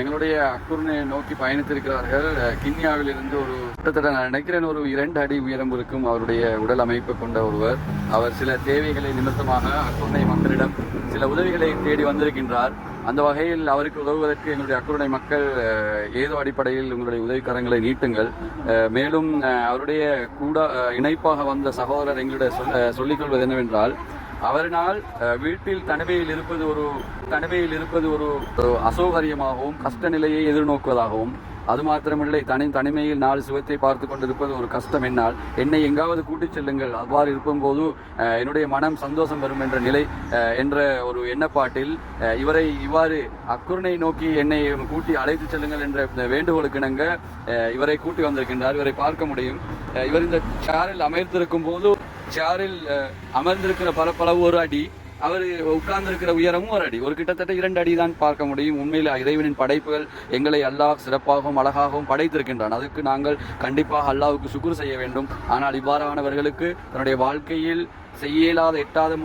எங்களுடைய அக்குர்னை நோக்கி பயணித்திருக்கிறார்கள். கிண்ணியாவில் இருந்து ஒரு கிட்டத்தட்ட நான் நினைக்கிறேன் ஒரு இரண்டு அடி உயரம் இருக்கும் அவருடைய உடல் அமைப்பு கொண்ட ஒருவர். அவர் சில தேவைகளை நிமித்தமாக அக்குர்னை மக்களிடம் சில உதவிகளை தேடி வந்திருக்கின்றார். அந்த வகையில் அவருக்கு உதவுவதற்கு எங்களுடைய அக்குருணை மக்கள் ஏதோ அடிப்படையில் உங்களுடைய உதவிக்கரங்களை நீட்டுங்கள். மேலும் அவருடைய கூட இணைப்பாக வந்த சகோதரர் எங்களுடைய சொல் சொல்லிக்கொள்வது என்னவென்றால் அவரினால் வீட்டில் தனிமையில் இருப்பது ஒரு தனிமையில் இருப்பது ஒரு அசௌகரியமாகவும் கஷ்ட நிலையை எதிர்நோக்குவதாகவும் அது மாத்திரமில்லை தனி தனிமையில் நாலு சுகத்தை பார்த்து கொண்டிருப்பது ஒரு கஷ்டம் என்னால். என்னை எங்காவது கூட்டிச் செல்லுங்கள். அவ்வாறு இருக்கும்போது போது என்னுடைய மனம் சந்தோஷம் வரும் என்ற நிலை என்ற ஒரு எண்ணப்பாட்டில் இவரை இவ்வாறு அக்குருணை நோக்கி என்னை கூட்டி அழைத்து செல்லுங்கள் என்ற இந்த வேண்டுகோளுக்கு இணங்க இவரை கூட்டி வந்திருக்கின்றார். இவரை பார்க்க முடியும். இவர் இந்த சேரில் அமைத்திருக்கும் போது சேரில் அமர்ந்திருக்கிற பரப்பளவு ஒரு அடி அவர் உட்கார்ந்திருக்கிற உயரமும் ஒரு அடி. ஒரு கிட்டத்தட்ட இரண்டு அடி தான் பார்க்க முடியும். உண்மையில் இறைவனின் படைப்புகள் எங்களை அல்லாஹ் சிறப்பாகவும் அழகாகவும் படைத்திருக்கின்றான். அதுக்கு நாங்கள் கண்டிப்பாக அல்லாவுக்கு சுக்குர் செய்ய வேண்டும். ஆனால் இவ்வாறானவர்களுக்கு தன்னுடைய வாழ்க்கையில் செய்ய இயலாத எட்டாத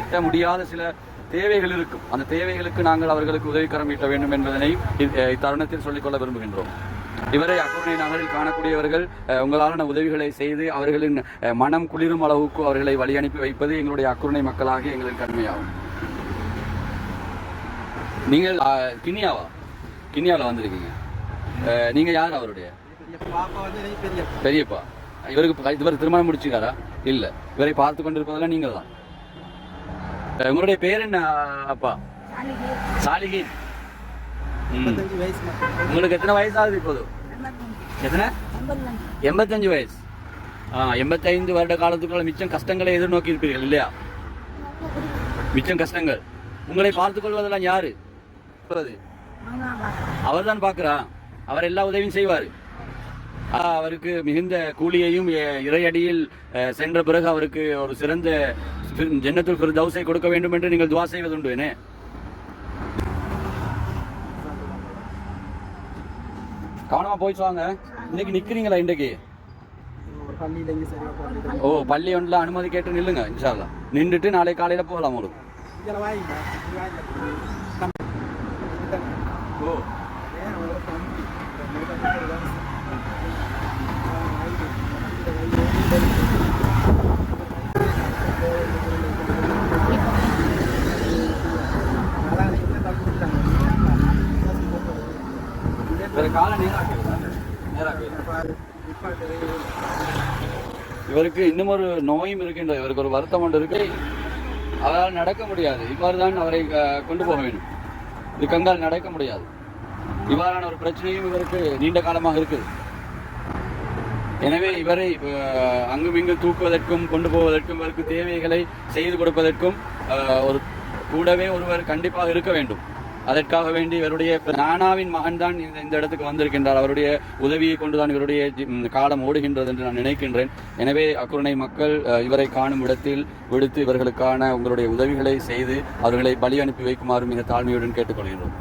எட்ட முடியாத சில தேவைகள் இருக்கும். அந்த தேவைகளுக்கு நாங்கள் அவர்களுக்கு உதவிக்கரம் ஈட்ட வேண்டும் என்பதனை இத்தருணத்தில் சொல்லிக்கொள்ள விரும்புகின்றோம். இவரை அக்குரணை நகரில் காணக்கூடியவர்கள் உங்களாலான உதவிகளை செய்து அவர்களின் மனம் குளிரும் அளவுக்கு அவர்களை வழி அனுப்பி வைப்பது எங்களுடைய அக்குரணை மக்களாகி எங்களின் கடமையாகும். நீங்கள் கிண்ணியாவா? கிண்ணியாவில் வந்திருக்கீங்க. நீங்க யார் அவருடைய? பெரியப்பா. இவருக்கு இவர் திருமணம் முடிச்சுக்காரா இல்ல. இவரை பார்த்து கொண்டிருப்பதெல்லாம் நீங்கள் தான் உங்களுடைய பேர் என்ன அப்பா? சாலிகின். முப்பத்தஞ்சு வயசு உங்களுக்கு எத்தனை வயசு ஆகுது இப்போது? எத்தனை? எண்பத்தஞ்சு வயசு. ஆ எண்பத்தைந்து வருட காலத்துக்குள்ள மிச்சம் கஷ்டங்களை எதிர்நோக்கி இருப்பீர்கள் இல்லையா? மிச்சம் கஷ்டங்கள். உங்களை பார்த்துக் கொள்வதெல்லாம் யாரு? அவர் தான் பார்க்கிறா. அவர் எல்லா உதவியும் செய்வார். அவருக்கு மிகுந்த கூலியையும் இறையடியில் சென்ற பிறகு அவருக்கு ஒரு சிறந்த ஃபி- ஃபிர்தௌஸை கொடுக்க வேண்டும் என்று நீங்கள் துவா செய்வதுண்டு என்ன? கவனமா போயிட்டு வாங்க. இன்னைக்கு நிக்கிறீங்களா இன்னைக்கு ஓ பள்ளி ஒன்றில் அனுமதி கேட்டு நில்லுங்க இன்ஷால்லா நின்றுட்டு நாளை காலையில போகலாம் உங்களுக்கு. ஓ. இவருக்கு இன்னும் ஒரு நோயும் இருக்கின்றது இவருக்கு ஒரு வருத்தம் ஒன்று இருக்கு. அவரால் நடக்க முடியாது. இவ்வாறு தான் அவரை கொண்டு போக வேண்டும். இது கங்கால் நடக்க முடியாது. இவ்வாறான ஒரு பிரச்சனையும் இவருக்கு நீண்ட காலமாக இருக்குது. எனவே இவரை அங்கும் இங்கும் தூக்குவதற்கும் கொண்டு போவதற்கும் இவருக்கு தேவைகளை செய்து கொடுப்பதற்கும் அஹ், ஒரு கூடவே ஒருவர் கண்டிப்பாக இருக்க வேண்டும். அதற்காக வேண்டி இவருடைய நானாவின் மகன் தான் இந்த இந்த இடத்துக்கு வந்திருக்கின்றார். அவருடைய உதவியை கொண்டுதான் இவருடைய காலம் ஓடுகின்றது என்று நான் நினைக்கின்றேன். எனவே அக்குருணை மக்கள் இவரை காணும் இடத்தில் விடுத்து இவர்களுக்கான உங்களுடைய உதவிகளை செய்து அவர்களை பலி அனுப்பி வைக்குமாறு மிக தாழ்மையுடன் கேட்டுக்கொள்கின்றோம்.